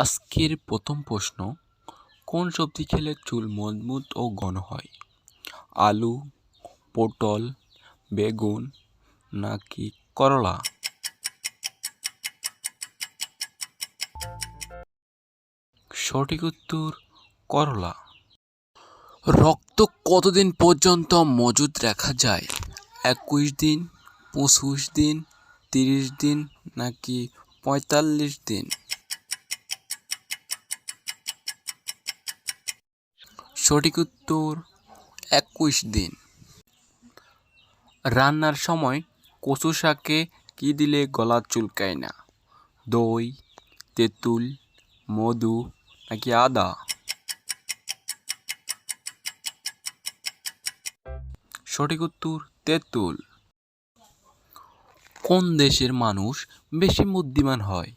আজকের প্রথম প্রশ্ন, কোন সবজি খেলে চুল মজবুত ও ঘন হয়? আলু, পটল, বেগুন নাকি করলা? সঠিক উত্তর, করলা। রক্ত কতদিন পর্যন্ত মজুদ রাখা যায়? একুশ দিন, পঁচিশ দিন, তিরিশ দিন নাকি পঁয়তাল্লিশ দিন? সঠিক উত্তর একুশ দিন। রান্নার সময় কচু শাকে কী দিলে গলা চুলকায় না? দই, তেঁতুল, মধু নাকি আদা? সঠিক উত্তর তেঁতুল। কোন দেশের মানুষ বেশি বুদ্ধিমান হয়?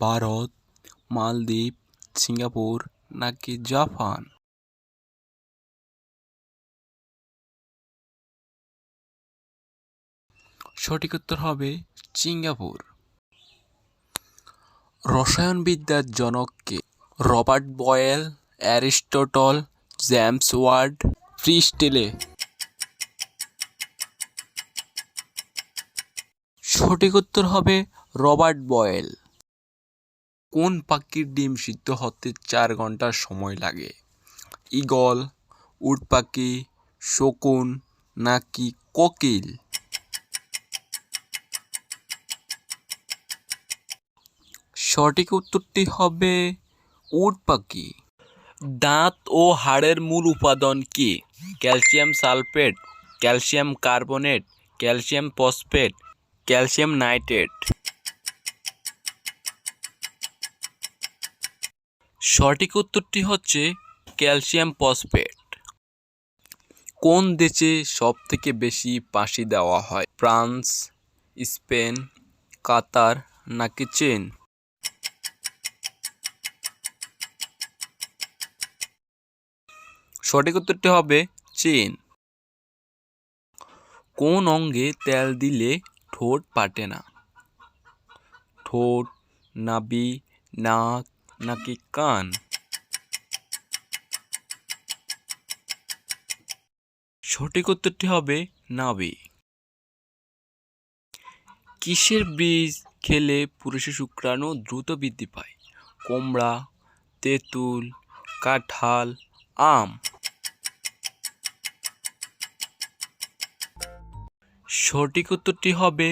ভারত, মালদ্বীপ, সিঙ্গাপুর নাকি জাপান? সঠিক উত্তর হবে সিঙ্গাপুর। রসায়নবিদ্যার জনককে Robert Boyle, Aristotle, James Ward Priestley সঠিক উত্তর হবে রবার্ট বয়েল। কোন পাখির ডিম সিদ্ধ হতে চার ঘণ্টা সময় লাগে? ঈগল উট পাখি শকুন নাকি কোকিল? সঠিক উত্তরটি হবে উট পাখি দাঁত ও হাড়ের মূল উপাদান কি? Calcium sulphate, calcium carbonate, calcium phosphate, calcium nitrate. সঠিক উত্তরটি হচ্ছে ক্যালসিয়াম ফসফেট। কোন দেশে সব থেকে বেশি ফাঁসি দেওয়া হয়? ফ্রান্স, স্পেন, কাতার নাকি চীন? সঠিক উত্তরটি হবে চেন। কোন অঙ্গে তেল দিলে ঠোঁট পাটে না? ঠোঁট নাবি নাক নাকি কান? সঠিক উত্তরটি হবে নাবি কিসের বীজ খেলে পুরুষের শুক্রাণু দ্রুত বৃদ্ধি পায়? কোমড়া, তেঁতুল, কাঁঠাল আম। সঠিক উত্তরটি হবে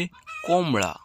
কোমড়া